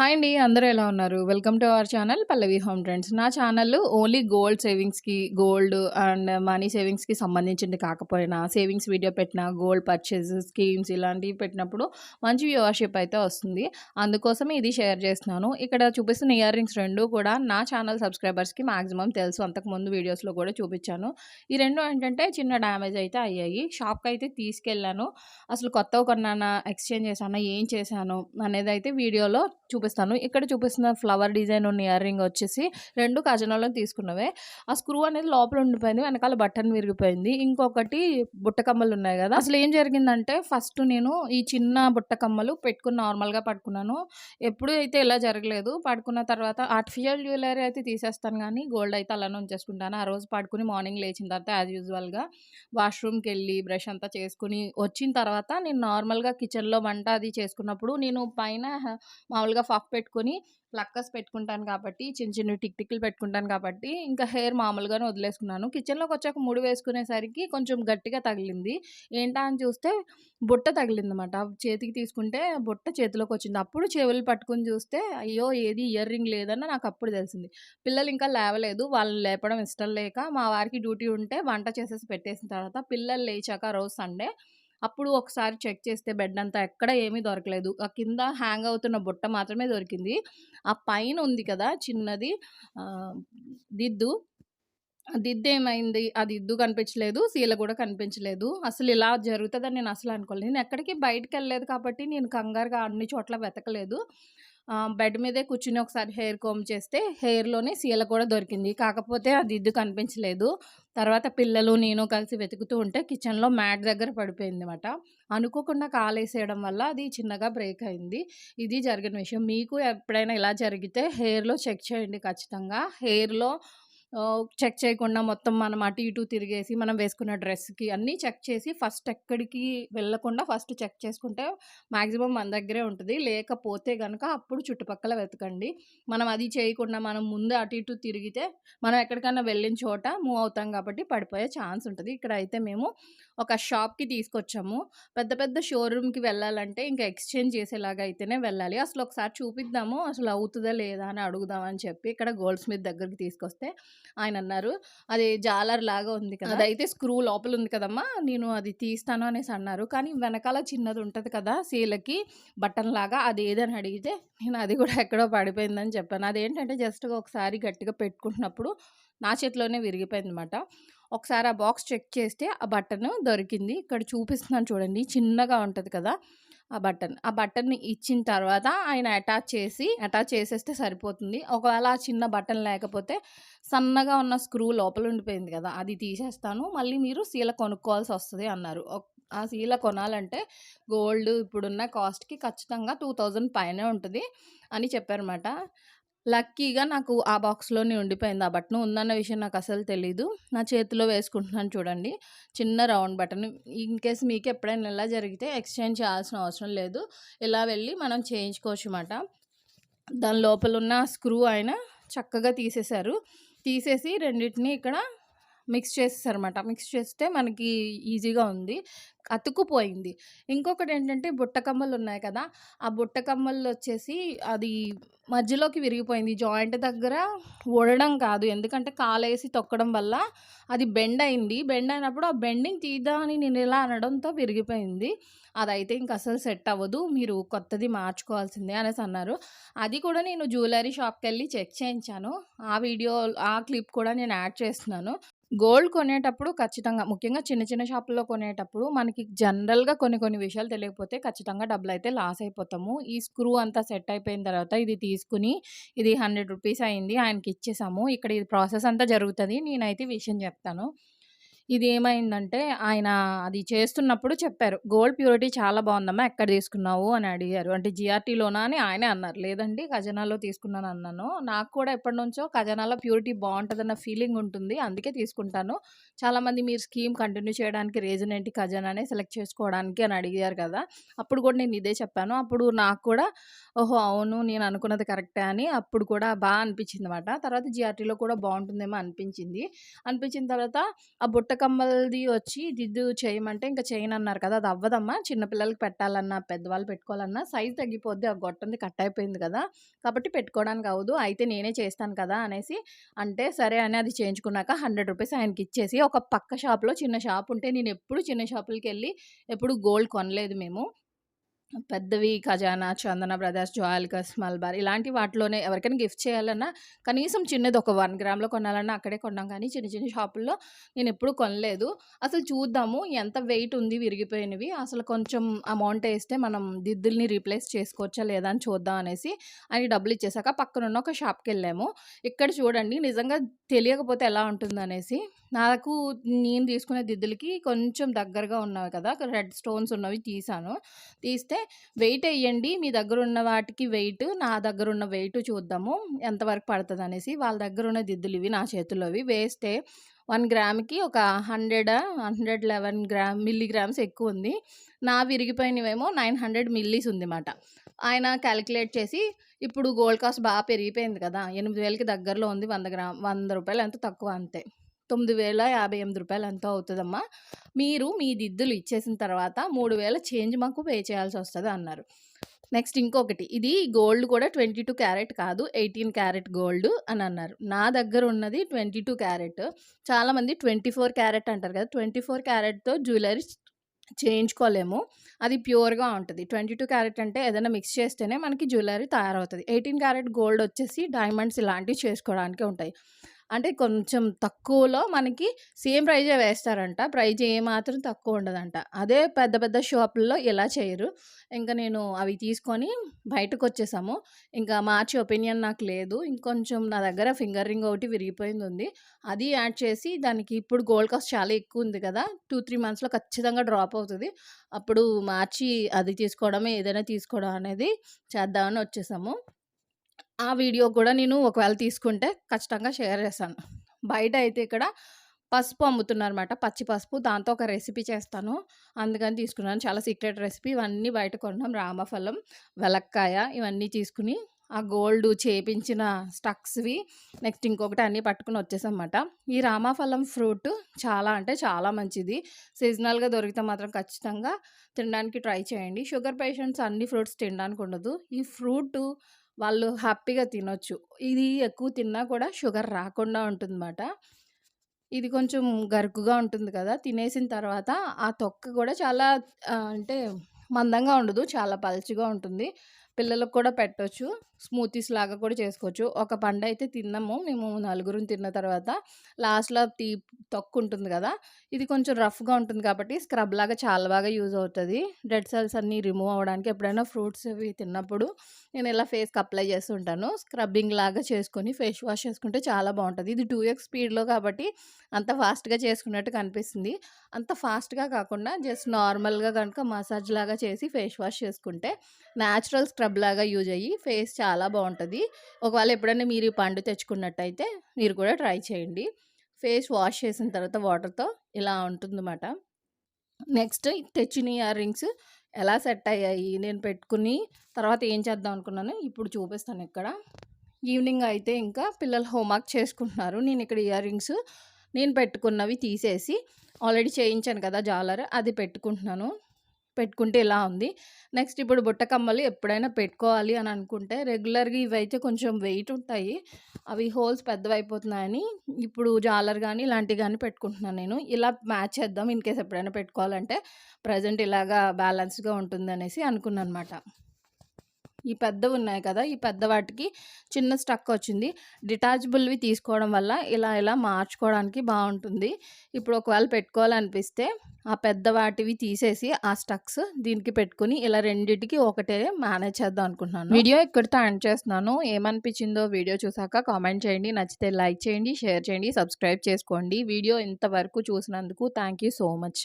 Hi అండి అందరూ ఎలా ఉన్నారు? Welcome to our channel Pallavi home trends నా ఛానల్ ఓన్లీ గోల్డ్ సేవింగ్స్కి గోల్డ్ అండ్ మనీ సేవింగ్స్కి సంబంధించింది కాకపోయినా సేవింగ్స్ వీడియో పెట్టినా గోల్డ్ పర్చేస్ స్కీమ్స్ ఇలాంటివి పెట్టినప్పుడు మంచి వ్యూవర్షిప్ అయితే వస్తుంది. అందుకోసమే ఇది షేర్ చేస్తున్నాను. ఇక్కడ చూపిస్తున్న ఇయర్ రింగ్స్ రెండు కూడా నా ఛానల్ సబ్స్క్రైబర్స్కి మాక్సిమం తెలుసు. అంతకుముందు వీడియోస్లో కూడా చూపించాను. ఈ రెండు ఏంటంటే చిన్న డ్యామేజ్ అయితే అయ్యాయి. షాప్కి అయితే తీసుకెళ్ళాను. అసలు కొత్తవి కొన్నానా ఎక్స్చేంజ్ చేశానా ఏం చేశాను అనేది అయితే వీడియోలో చూపిస్తాను. ఇక్కడ చూపిస్తున్న ఫ్లవర్ డిజైన్ ఉన్న ఇయర్ రింగ్ వచ్చేసి రెండు ఖజనాలో తీసుకున్నవే. ఆ స్క్రూ అనేది లోపల ఉండిపోయింది వెనకాల బటన్ విరిగిపోయింది. ఇంకొకటి బుట్ట కమ్మలు ఉన్నాయి కదా. అసలు ఏం జరిగిందంటే ఫస్ట్ నేను ఈ చిన్న బుట్ట కమ్మలు పెట్టుకుని నార్మల్గా పట్టుకున్నాను. ఎప్పుడు అయితే ఇలా జరగలేదు పడుకున్న తర్వాత ఆర్టిఫిషియల్ జ్యువెలరీ అయితే తీసేస్తాను కానీ గోల్డ్ అయితే అలానే ఉంచేసుకుంటాను. ఆ రోజు పడుకుని మార్నింగ్ లేచిన తర్వాత యాజ్ యూజువల్గా వాష్రూమ్కి వెళ్ళి బ్రష్ అంతా చేసుకుని వచ్చిన తర్వాత నేను నార్మల్గా కిచెన్లో వంట అది చేసుకున్నప్పుడు నేను పైన మామూలుగా ఫఫ్ పెట్టుకొని లక్కస్ పెట్టుకుంటాను కాబట్టి చిన్న చిన్న టిక్ టిక్లు పెట్టుకుంటాను కాబట్టి ఇంకా హెయిర్ మామూలుగానే వదిలేసుకున్నాను. కిచెన్లోకి వచ్చాక ముడి వేసుకునేసరికి కొంచెం గట్టిగా తగిలింది. ఏంటా అని చూస్తే బుట్ట తగిలింది అనమాట చేతికి తీసుకుంటే బుట్ట చేతిలోకి వచ్చింది. అప్పుడు చెవులు పట్టుకుని చూస్తే అయ్యో ఏది ఇయర్ రింగ్ లేదని నాకు అప్పుడు తెలిసింది. పిల్లలు ఇంకా లేవలేదు. వాళ్ళని లేపడం ఇష్టం లేక మా వారికి డ్యూటీ ఉంటే వంట చేసేసి పెట్టేసిన తర్వాత పిల్లలు లేచాక రోజు సండే అప్పుడు ఒకసారి చెక్ చేస్తే బెడ్ అంతా ఎక్కడ ఏమీ దొరకలేదు. ఆ కింద హ్యాంగ్ అవుతున్న బుట్ట మాత్రమే దొరికింది. ఆ పైన ఉంది కదా చిన్నది దిద్దు. దిద్దు ఏమైంది? ఆ దిద్దు కనిపించలేదు సీల కూడా కనిపించలేదు. అసలు ఇలా జరుగుతుందని నేను అసలు అనుకోలేదు. నేను ఎక్కడికి బయటకు వెళ్ళలేదు కాబట్టి నేను కంగారుగా అన్ని చోట్ల వెతకలేదు. బెడ్ మీదే కూర్చుని ఒకసారి హెయిర్ కోమ్ చేస్తే హెయిర్లోనే సీల కూడా దొరికింది. కాకపోతే అది ఇద్దు కనిపించలేదు. తర్వాత పిల్లలు నేను కలిసి వెతుకుతూ ఉంటే కిచెన్లో మ్యాట్ దగ్గర పడిపోయింది అనమాట అనుకోకుండా కాలేసేయడం వల్ల అది చిన్నగా బ్రేక్ అయింది. ఇది జరిగిన విషయం. మీకు ఎప్పుడైనా ఇలా జరిగితే హెయిర్లో చెక్ చేయండి ఖచ్చితంగా. హెయిర్లో చెక్ చేయకుండా మొత్తం మనం అటు ఇటు తిరిగేసి మనం వేసుకున్న డ్రెస్కి అన్నీ చెక్ చేసి ఫస్ట్ ఎక్కడికి వెళ్ళకుండా ఫస్ట్ చెక్ చేసుకుంటే మ్యాక్సిమం మన దగ్గరే ఉంటుంది. లేకపోతే కనుక అప్పుడు చుట్టుపక్కల వెతకండి. మనం అది చేయకుండా మనం ముందు అటు ఇటు తిరిగితే మనం ఎక్కడికైనా వెళ్ళిన చోట మూవ్ అవుతాం కాబట్టి పడిపోయే ఛాన్స్ ఉంటుంది. ఇక్కడ అయితే మేము ఒక షాప్కి తీసుకొచ్చాము. పెద్ద పెద్ద షోరూమ్కి వెళ్ళాలంటే ఇంకా ఎక్స్చేంజ్ చేసేలాగా అయితేనే వెళ్ళాలి. అసలు ఒకసారి చూపిద్దాము అసలు అవుతుందా లేదా అని అడుగుదామని చెప్పి ఇక్కడ గోల్డ్ స్మిత్ దగ్గరికి తీసుకొస్తే ఆయన అన్నారు అది జాలర్ లాగా ఉంది కదా! అదైతే స్క్రూ లోపల ఉంది కదమ్మా! నేను అది తీస్తాను అనేసి అన్నారు. కానీ వెనకాల చిన్నది ఉంటుంది కదా సీలకి బటన్ లాగా అది ఏదని అడిగితే నేను అది కూడా ఎక్కడో పడిపోయిందని చెప్పాను. అదేంటంటే జస్ట్గా ఒకసారి గట్టిగా పెట్టుకుంటున్నప్పుడు నా చేతిలోనే విరిగిపోయింది అనమాట ఒకసారి ఆ బాక్స్ చెక్ చేస్తే ఆ బటన్ దొరికింది. ఇక్కడ చూపిస్తున్నాను చూడండి చిన్నగా ఉంటుంది కదా! ఆ బటన్. ఆ బటన్ని ఇచ్చిన తర్వాత ఆయన అటాచ్ చేసి అటాచ్ చేసేస్తే సరిపోతుంది. ఒకవేళ ఆ చిన్న బటన్ లేకపోతే సన్నగా ఉన్న స్క్రూ లోపల ఉండిపోయింది కదా అది తీసేస్తాను. మళ్ళీ మీరు సీల కొనుక్కోవాల్సి వస్తుంది అన్నారు. ఆ సీల కొనాలంటే గోల్డ్ ఇప్పుడున్న కాస్ట్కి ఖచ్చితంగా టూ థౌజండ్ పైనే ఉంటుంది అని చెప్పారన్నమాట. లక్కీగా నాకు ఆ బాక్స్‌లోనే ఉండిపోయింది. ఆ బటన్ ఉందన్న విషయం నాకు అసలు తెలీదు. నా చేతిలో వేసుకుంటున్నాను చూడండి. చిన్న రౌండ్ బటన్. ఇన్‌కేస్ మీకు ఎప్పుడైనా ఇలా జరిగితే ఎక్స్‌చేంజ్ చేయాల్సిన అవసరం లేదు. ఇలా వెళ్ళి మనం చేయించుకోవచ్చు మాట దాని లోపల ఉన్న స్క్రూ ఆయన చక్కగా తీసేశారు. తీసేసి రెండిటిని ఇక్కడ మిక్స్ చేసేసారనమాట మిక్స్ చేస్తే మనకి ఈజీగా ఉంది. అతుక్కుపోయింది. ఇంకొకటి ఏంటంటే బుట్ట కమ్మలు ఉన్నాయి కదా! ఆ బుట్ట కమ్మలు వచ్చేసి అది మధ్యలోకి విరిగిపోయింది. జాయింట్ దగ్గర ఓడడం కాదు. ఎందుకంటే కాలేసి తొక్కడం వల్ల అది బెండ్ అయింది. బెండ్ అయినప్పుడు ఆ బెండింగ్ తీద్దామని నేను ఇలా అనడంతో విరిగిపోయింది. అదైతే ఇంక అసలు సెట్ అవ్వదు. మీరు కొత్తది మార్చుకోవాల్సిందే అనేసి అన్నారు. అది కూడా నేను జ్యువెలరీ షాప్కి వెళ్ళి చెక్ చేయించాను. ఆ వీడియో ఆ క్లిప్ కూడా నేను యాడ్ చేస్తున్నాను. గోల్డ్ కొనేటప్పుడు ఖచ్చితంగా ముఖ్యంగా చిన్న చిన్న షాపుల్లో కొనేటప్పుడు మనకి జనరల్‌గా కొన్ని కొన్ని విషయాలు తెలియకపోతే ఖచ్చితంగా డబ్బులు అయితే లాస్ అయిపోతాము. ఈ స్క్రూ అంతా సెట్ అయిపోయిన తర్వాత ఇది తీసుకుని ఇది హండ్రెడ్ రూపీస్ అయింది. ఆయనకి ఇచ్చేసాము. ఇక్కడ ఇది ప్రాసెస్ అంతా జరుగుతుంది నేనైతే విషయం చెప్తాను. ఇది ఏమైందంటే ఆయన అది చేస్తున్నప్పుడు చెప్పారు. "గోల్డ్ ప్యూరిటీ చాలా బాగుందమ్మా ఎక్కడ తీసుకున్నావు?" అని అడిగారు. అంటే జిఆర్టీలోనా అని ఆయనే అన్నారు. లేదండి ఖజానాలో తీసుకున్నాను అన్నాను. నాకు కూడా ఎప్పటినుంచో ఖజానాలో ప్యూరిటీ బాగుంటుందన్న ఫీలింగ్ ఉంటుంది. అందుకే తీసుకుంటాను. చాలామంది మీరు స్కీమ్ కంటిన్యూ చేయడానికి రీజన్ ఏంటి ఖజానానే సెలెక్ట్ చేసుకోవడానికి అని అడిగారు కదా! అప్పుడు కూడా నేను ఇదే చెప్పాను. అప్పుడు నాకు కూడా ఓహో! అవును నేను అనుకున్నది కరెక్టే అని అప్పుడు కూడా బా అనిపించిందన్నమాట. తర్వాత జిఆర్టీలో కూడా బాగుంటుందేమో అనిపించింది. అనిపించిన తర్వాత ఆ బుట్ట కమ్మలది వచ్చి దిద్దు చేయమంటే ఇంకా చేయనన్నారు కదా! అది అవ్వదమ్మా చిన్నపిల్లలకి పెట్టాలన్నా, పెద్దవాళ్ళు పెట్టుకోవాలన్నా సైజ్ తగ్గిపోద్ది. ఆ గొట్టంది కట్ అయిపోయింది కదా! కాబట్టి పెట్టుకోవడానికి అవ్వదు. అయితే నేనే చేస్తాను కదా! అనేసి అంటే సరే అని అది చేయించుకున్నాక హండ్రెడ్ రూపీస్ ఆయనకి ఇచ్చేసి ఒక పక్క షాప్‌లో చిన్న షాప్ ఉంటే నేను ఎప్పుడు చిన్న షాపులకెళ్ళి ఎప్పుడు గోల్డ్ కొనలేదు మేము. పెద్దవి ఖజానా, చందన బ్రదర్స్, జోయలుకాస్, మల్బార్ ఇలాంటి వాటిలోనే ఎవరికైనా గిఫ్ట్ చేయాలన్నా కనీసం చిన్నది ఒక వన్ గ్రామ్‌లో కొనాలన్నా అక్కడే కొన్నాం కానీ చిన్న చిన్న షాపుల్లో నేను ఎప్పుడు కొనలేదు. అసలు చూద్దాము ఎంత వెయిట్ ఉంది విరిగిపోయినవి. అసలు కొంచెం అమౌంట్ వేస్తే మనం దిద్దుల్ని రీప్లేస్ చేసుకోవచ్చా లేదా అని చూద్దాం అనేసి అని డబ్బులు ఇచ్చేసాక పక్కనున్న ఒక షాప్కి వెళ్ళాము ఇక్కడ చూడండి నిజంగా తెలియకపోతే ఎలా ఉంటుందనేసి నాకు నేను తీసుకునే దిద్దులకి కొంచెం దగ్గరగా ఉన్నవి కదా! రెడ్ స్టోన్స్ ఉన్నవి తీసాను తీస్తే వెయిట్ వేయండి మీ దగ్గర ఉన్న వాటికి వెయిట్, నా దగ్గర ఉన్న వెయిట్ చూద్దాము ఎంతవరకు పడుతుంది అనేసి వాళ్ళ దగ్గర ఉన్న దిద్దులు ఇవి నా చేతుల్లోవి. వేస్తే వన్ గ్రామ్‌కి ఒక 100 111 గ్రామ్ మిల్లీగ్రామ్స్ ఎక్కువుంది. నా విరిగిపోయినవేమో 900 మిల్లీస్ ఉందిమాట. ఆయన క్యాలిక్యులేట్ చేసి ఇప్పుడు గోల్డ్ కాస్ట్ బాగా పెరిగిపోయింది కదా! 8000కి దగ్గరలో ఉంది. వంద గ్రామ్ వంద రూపాయలు ఎంత తక్కువ అంతే. తొమ్మిది వేల యాభై ఎనిమిది రూపాయలు ఎంతో అవుతుందమ్మా మీరు మీ దిద్దులు ఇచ్చేసిన తర్వాత మూడు వేల చేంజ్ మాకు పే చేయాల్సి వస్తుంది అన్నారు. నెక్స్ట్ ఇంకొకటి ఇది గోల్డ్ కూడా 22 క్యారెట్ కాదు 18 క్యారెట్ గోల్డ్ అని అన్నారు. నా దగ్గర ఉన్నది 22 క్యారెట్. చాలామంది 24 క్యారెట్ అంటారు కదా! 24 క్యారెట్‌తో జ్యువెలరీ చేయించుకోలేము. అది ప్యూర్‌గా ఉంటుంది ట్వంటీ టూ క్యారెట్ అంటే ఏదైనా మిక్స్ చేస్తేనే మనకి జ్యువెలరీ తయారవుతుంది ఎయిటీన్ క్యారెట్ గోల్డ్ వచ్చేసి డైమండ్స్ ఇలాంటివి చేసుకోవడానికే ఉంటాయి. అంటే కొంచెం తక్కువలో మనకి సేమ్ ప్రైజే వేస్తారంట. ప్రైజ్ ఏమాత్రం తక్కువ ఉండదంట. అదే పెద్ద పెద్ద షాపుల్లో ఇలా చేయరు. ఇంకా నేను అవి తీసుకొని బయటకొచ్చేసాము. ఇంకా మార్చి ఒపీనియన్ నాకు లేదు. ఇంకొంచెం నా దగ్గర ఫింగర్ రింగ్ ఒకటి విరిగిపోయింది ఉంది. అది యాడ్ చేసి దానికి ఇప్పుడు గోల్డ్ కాస్ట్ చాలా ఎక్కువ ఉంది కదా! 2, 3 మంత్స్‌లో ఖచ్చితంగా డ్రాప్ అవుతుంది అప్పుడు మార్చి అది తీసుకోవడమే ఏదైనా తీసుకోవడం అనేది చేద్దామని వచ్చేసాము. ఆ వీడియో కూడా నేను ఒకవేళ తీసుకుంటే ఖచ్చితంగా షేర్ చేస్తాను. బయట అయితే ఇక్కడ పసుపు అమ్ముతున్నారన్నమాట. పచ్చి పసుపు. దాంతో ఒక రెసిపీ చేస్తాను. అందుకని తీసుకున్నాను. చాలా సీక్రెట్ రెసిపీ. ఇవన్నీ బయట కొన్నాం. రామఫలం, వెలక్కాయ ఇవన్నీ తీసుకొని ఆ గోల్డ్ చేపించిన స్టక్స్‌వి నెక్స్ట్ ఇంకొకటి అన్నీ పట్టుకొని వచ్చేసామన్నమాట. ఈ రామఫలం ఫ్రూట్ చాలా అంటే చాలా మంచిది. సీజనల్‌గా దొరికితే మాత్రం ఖచ్చితంగా తినడానికి ట్రై చేయండి. షుగర్ పేషెంట్స్ అన్ని ఫ్రూట్స్ తినడానికి ఉండదు. ఈ ఫ్రూటు వాళ్ళు హ్యాపీగా తినొచ్చు. ఇది ఎక్కువ తిన్నా కూడా షుగర్ రాకుండా ఉంటుందన్నమాట. ఇది కొంచెం గరుకుగా ఉంటుంది కదా! తినేసిన తర్వాత ఆ తొక్క కూడా చాలా అంటే మందంగా ఉండదు. చాలా పల్చగా ఉంటుంది. పిల్లలకు కూడా పెట్టొచ్చు. స్మూతీస్ లాగా కూడా చేసుకోవచ్చు. ఒక పండయితే తిన్నాము. మేము నలుగురం తిన్న తర్వాత లాస్ట్‌లో తీ తొక్కు ఉంటుంది కదా! ఇది కొంచెం రఫ్‌గా ఉంటుంది కాబట్టి స్క్రబ్ లాగా చాలా బాగా యూజ్ అవుతుంది డెడ్ సెల్స్ అన్నీ రిమూవ్ అవ్వడానికి ఎప్పుడైనా ఫ్రూట్స్ అవి తిన్నప్పుడు నేను ఇలా ఫేస్‌కి అప్లై చేస్తుంటాను. స్క్రబ్బింగ్ లాగా చేసుకొని ఫేస్ వాష్ చేసుకుంటే చాలా బాగుంటుంది ఇది టూ ఎక్స్ స్పీడ్‌లో కాబట్టి అంత ఫాస్ట్‌గా చేసుకున్నట్టు కనిపిస్తుంది. అంత ఫాస్ట్‌గా కాకుండా జస్ట్ నార్మల్‌గా కనుక మసాజ్ లాగా చేసి ఫేస్ వాష్ చేసుకుంటే న్యాచురల్ స్క్రబ్ లాగా యూజ్ అయ్యి ఫేస్ చాలా బాగుంటుంది ఒకవేళ ఎప్పుడైనా మీరు ఈ పండు తెచ్చుకున్నట్టయితే మీరు కూడా ట్రై చేయండి. ఫేస్ వాష్ చేసిన తర్వాత వాటర్‌తో ఇలా ఉంటుందన్నమాట. నెక్స్ట్ తెచ్చిన ఇయర్ రింగ్స్ ఎలా సెట్ అయ్యాయి. నేను పెట్టుకుని తర్వాత ఏం చేద్దాం అనుకున్నాను ఇప్పుడు చూపిస్తాను ఇక్కడ. ఈవినింగ్ అయితే ఇంకా పిల్లలు హోంవర్క్ చేసుకుంటున్నారు. నేను ఇక్కడ ఇయర్ రింగ్స్ నేను పెట్టుకున్నవి తీసేసి ఆల్రెడీ చేయించాను కదా! జాలర్ అది పెట్టుకుంటున్నాను. పెట్టుకుంటే ఇలా ఉంది. నెక్స్ట్ ఇప్పుడు బుట్ట కమ్మలు ఎప్పుడైనా పెట్టుకోవాలి అని అనుకుంటే రెగ్యులర్‌గా ఇవైతే కొంచెం వెయిట్ ఉంటాయి. అవి హోల్స్ పెద్దవైపోతున్నాయని ఇప్పుడు జాలర్ కానీ ఇలాంటివి కానీ పెట్టుకుంటున్నాను నేను. ఇలా మ్యాచ్ చేద్దాం ఇన్ కేస్ ఎప్పుడైనా పెట్టుకోవాలంటే ప్రెజెంట్ ఇలాగా బ్యాలెన్స్‌గా ఉంటుందనేసి అనుకున్నానన్నమాట. ఈ పెద్దవున్నాయి కదా! ఈ పెద్ద వాటికి చిన్న స్టక్ వచ్చింది. డిటాచబుల్‌వి తీసుకోవడం వల్ల ఇలా ఇలా మార్చుకోవడానికి బాగుంటుంది ఇప్పుడు ఒకవేళ పెట్టుకోవాలనిపిస్తే ఆ పెద్ద వాటివి తీసేసి ఆ స్టక్స్ దీనికి పెట్టుకొని ఇలా రెండిటికి ఒకటే మేనేజ్ చేద్దాం అనుకుంటున్నాను. వీడియో ఇక్కడితో ఎండ్ చేస్తున్నాను. ఏమనిపించిందో వీడియో చూసాక కామెంట్ చేయండి. నచ్చితే లైక్ చేయండి, షేర్ చేయండి, సబ్స్క్రైబ్ చేసుకోండి. వీడియో ఇంతవరకు చూసినందుకు థ్యాంక్ యూ సో మచ్.